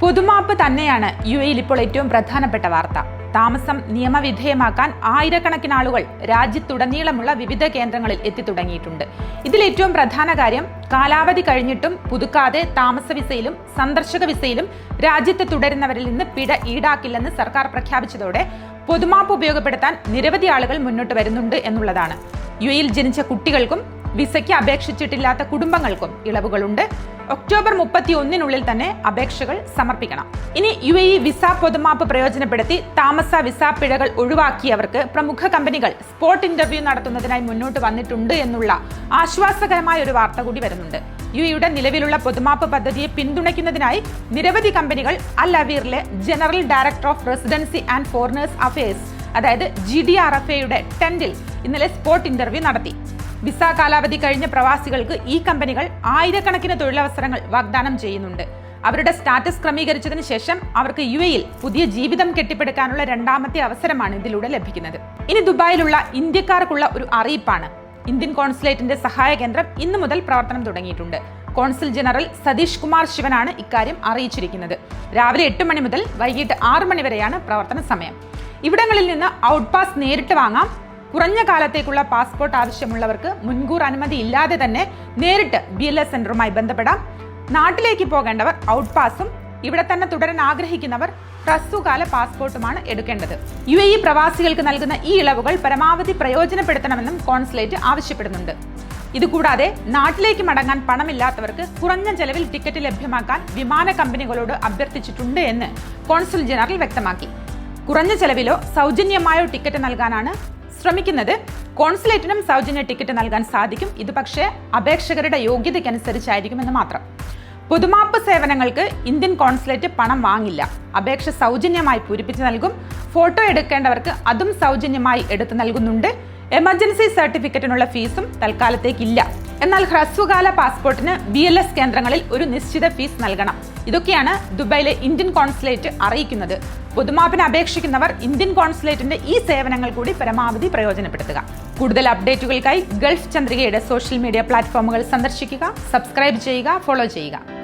പൊതുമാപ്പ് തന്നെയാണ് യു എയിൽ ഇപ്പോൾ ഏറ്റവും പ്രധാനപ്പെട്ട വാർത്ത. താമസം നിയമവിധേയമാക്കാൻ ആയിരക്കണക്കിന് ആളുകൾ രാജ്യത്തുടനീളമുള്ള വിവിധ കേന്ദ്രങ്ങളിൽ എത്തിത്തുടങ്ങിയിട്ടുണ്ട്. ഇതിൽ ഏറ്റവും പ്രധാന കാര്യം കാലാവധി കഴിഞ്ഞിട്ടും പുതുക്കാതെ താമസ വിസയിലും സന്ദർശക വിസയിലും രാജ്യത്ത് തുടരുന്നവരിൽ നിന്ന് പിഴ ഈടാക്കില്ലെന്ന് സർക്കാർ പ്രഖ്യാപിച്ചതോടെ പൊതുമാപ്പ് ഉപയോഗപ്പെടുത്താൻ നിരവധി ആളുകൾ മുന്നോട്ട് വരുന്നുണ്ട് എന്നുള്ളതാണ്. യു എയിൽ ജനിച്ച കുട്ടികൾക്കും വിസയ്ക്ക് അപേക്ഷിച്ചിട്ടില്ലാത്ത കുടുംബങ്ങൾക്കും ഇളവുകളുണ്ട്. ഒക്ടോബർ മുപ്പത്തി ഒന്നിനുള്ളിൽ തന്നെ അപേക്ഷകൾ സമർപ്പിക്കണം. ഇനി യു എ ഇ വിസ പൊതുമാപ്പ് പ്രയോജനപ്പെടുത്തി താമസ വിസ പിഴകൾ ഒഴിവാക്കിയവർക്ക് പ്രമുഖ കമ്പനികൾ സ്പോട്ട് ഇന്റർവ്യൂ നടത്തുന്നതിനായി മുന്നോട്ട് വന്നിട്ടുണ്ട് എന്നുള്ള ആശ്വാസകരമായ ഒരു വാർത്ത കൂടി വരുന്നുണ്ട്. യു എയുടെ നിലവിലുള്ള പൊതുമാപ്പ് പദ്ധതിയെ പിന്തുണയ്ക്കുന്നതിനായി നിരവധി കമ്പനികൾ Al അവീറിലെ general director of residency and foreigners affairs അതായത് ജി ഡി ആർ എഫ് എയുടെ ടെന്റിൽ ഇന്നലെ സ്പോട്ട് ഇന്റർവ്യൂ നടത്തി. വിസ കാലാവധി കഴിഞ്ഞ പ്രവാസികൾക്ക് ഈ കമ്പനികൾ ആയിരക്കണക്കിന് തൊഴിലവസരങ്ങൾ വാഗ്ദാനം ചെയ്യുന്നുണ്ട്. അവരുടെ സ്റ്റാറ്റസ് ക്രമീകരിച്ചതിന് ശേഷം അവർക്ക് യു എയിൽ പുതിയ ജീവിതം കെട്ടിപ്പടുക്കാനുള്ള രണ്ടാമത്തെ അവസരമാണ് ഇതിലൂടെ ലഭിക്കുന്നത്. ഇനി ദുബായിലുള്ള ഇന്ത്യക്കാർക്കുള്ള ഒരു അറിയിപ്പാണ്. ഇന്ത്യൻ കോൺസുലേറ്റിന്റെ സഹായ കേന്ദ്രം ഇന്നു മുതൽ പ്രവർത്തനം തുടങ്ങിയിട്ടുണ്ട്. കോൺസുൽ ജനറൽ സതീഷ് കുമാർ ശിവനാണ് ഇക്കാര്യം അറിയിച്ചിരിക്കുന്നത്. രാവിലെ എട്ട് മണി മുതൽ വൈകിട്ട് ആറ് മണി വരെയാണ് പ്രവർത്തന സമയം. ഇവിടങ്ങളിൽ നിന്ന് ഔട്ട് പാസ് നേരിട്ട് വാങ്ങാം. കുറഞ്ഞ കാലത്തേക്കുള്ള പാസ്പോർട്ട് ആവശ്യമുള്ളവർക്ക് മുൻകൂർ അനുമതി ഇല്ലാതെ തന്നെ നേരിട്ട് ബി എൽ എസ് സെന്ററുമായി ബന്ധപ്പെടാം. നാട്ടിലേക്ക് പോകേണ്ടവർ ഔട്ട് പാസും ഇവിടെ തന്നെ തുടരാൻ ആഗ്രഹിക്കുന്നവർ ഹ്രസ്വകാല പാസ്പോർട്ടുമാണ് എടുക്കേണ്ടത്. യു എ ഇ പ്രവാസികൾക്ക് നൽകുന്ന ഈ ഇളവുകൾ പരമാവധി പ്രയോജനപ്പെടുത്തണമെന്നും കോൺസുലേറ്റ് ആവശ്യപ്പെടുന്നുണ്ട്. ഇതുകൂടാതെ നാട്ടിലേക്ക് മടങ്ങാൻ പണമില്ലാത്തവർക്ക് കുറഞ്ഞ ചെലവിൽ ടിക്കറ്റ് ലഭ്യമാക്കാൻ വിമാന കമ്പനികളോട് അഭ്യർത്ഥിച്ചിട്ടുണ്ട് എന്ന് കോൺസുൽ ജനറൽ വ്യക്തമാക്കി. കുറഞ്ഞ ചെലവിലോ സൗജന്യമായോ ടിക്കറ്റ് നൽകാനാണ് ശ്രമിക്കുന്നത് കോൺസുലേറ്റിനും സൗജന്യ ടിക്കറ്റ് നൽകാൻ സാധിക്കും. ഇത് പക്ഷേ അപേക്ഷകരുടെ യോഗ്യതയ്ക്കനുസരിച്ചായിരിക്കുമെന്ന് മാത്രം. പൊതുമാപ്പ് സേവനങ്ങൾക്ക് ഇന്ത്യൻ കോൺസുലേറ്റ് പണം വാങ്ങില്ല. അപേക്ഷ സൗജന്യമായി പൂരിപ്പിച്ച് നൽകും. ഫോട്ടോ എടുക്കേണ്ടവർക്ക് അതും സൗജന്യമായി എടുത്തു നൽകുന്നുണ്ട്. എമർജൻസി സർട്ടിഫിക്കറ്റിനുള്ള ഫീസും തൽക്കാലത്തേക്കില്ല. എന്നാൽ ഹ്രസ്വകാല പാസ്പോർട്ടിന് ബി എൽ എസ് കേന്ദ്രങ്ങളിൽ ഒരു നിശ്ചിത ഫീസ് നൽകണം. ഇതൊക്കെയാണ് ദുബായിലെ ഇന്ത്യൻ കോൺസുലേറ്റ് അറിയിക്കുന്നത്. പൊതുമാപ്പിന് അപേക്ഷിക്കുന്നവർ ഇന്ത്യൻ കോൺസുലേറ്റിന്റെ ഈ സേവനങ്ങൾ കൂടി പരമാവധി പ്രയോജനപ്പെടുത്തുക. കൂടുതൽ അപ്ഡേറ്റുകൾക്കായി ഗൾഫ് ചന്ദ്രികയുടെ സോഷ്യൽ മീഡിയ പ്ലാറ്റ്ഫോമുകൾ സന്ദർശിക്കുക സബ്സ്ക്രൈബ് ചെയ്യുക ഫോളോ ചെയ്യുക.